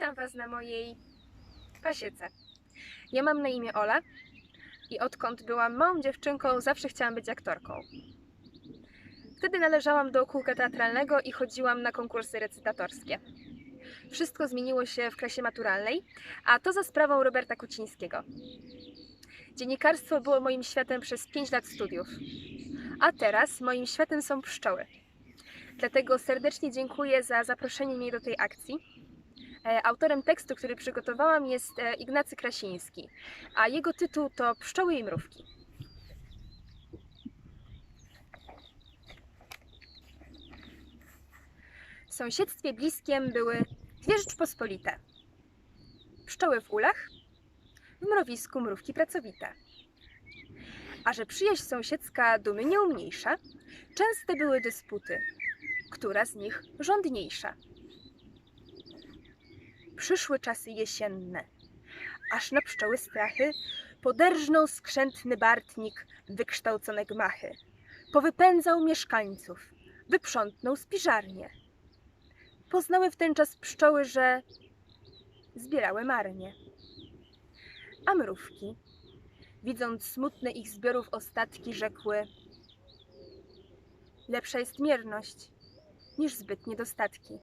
Witam Was na mojej pasiece. Ja mam na imię Ola i odkąd byłam małą dziewczynką, zawsze chciałam być aktorką. Wtedy należałam do kółka teatralnego i chodziłam na konkursy recytatorskie. Wszystko zmieniło się w klasie maturalnej, a to za sprawą Roberta Kucińskiego. Dziennikarstwo było moim światem przez 5 lat studiów, a teraz moim światem są pszczoły. Dlatego serdecznie dziękuję za zaproszenie mnie do tej akcji. E, Autorem tekstu, który przygotowałam, jest e, Ignacy Krasiński, a jego tytuł to Pszczoły i mrówki. W sąsiedztwie bliskiem były dwie Rzeczpospolite. Pszczoły w ulach, w mrowisku mrówki pracowite. A że przyjaźń sąsiedzka dumy nie umniejsza, częste były dysputy, która z nich rządniejsza. Przyszły czasy jesienne, aż na pszczoły strachy poderżnął skrzętny bartnik wykształcone gmachy. Powypędzał mieszkańców, wyprzątnął spiżarnię. Poznały w ten czas pszczoły, że zbierały marnie. A mrówki, widząc smutne ich zbiorów ostatki, rzekły: Lepsza jest mierność niż zbyt niedostatki.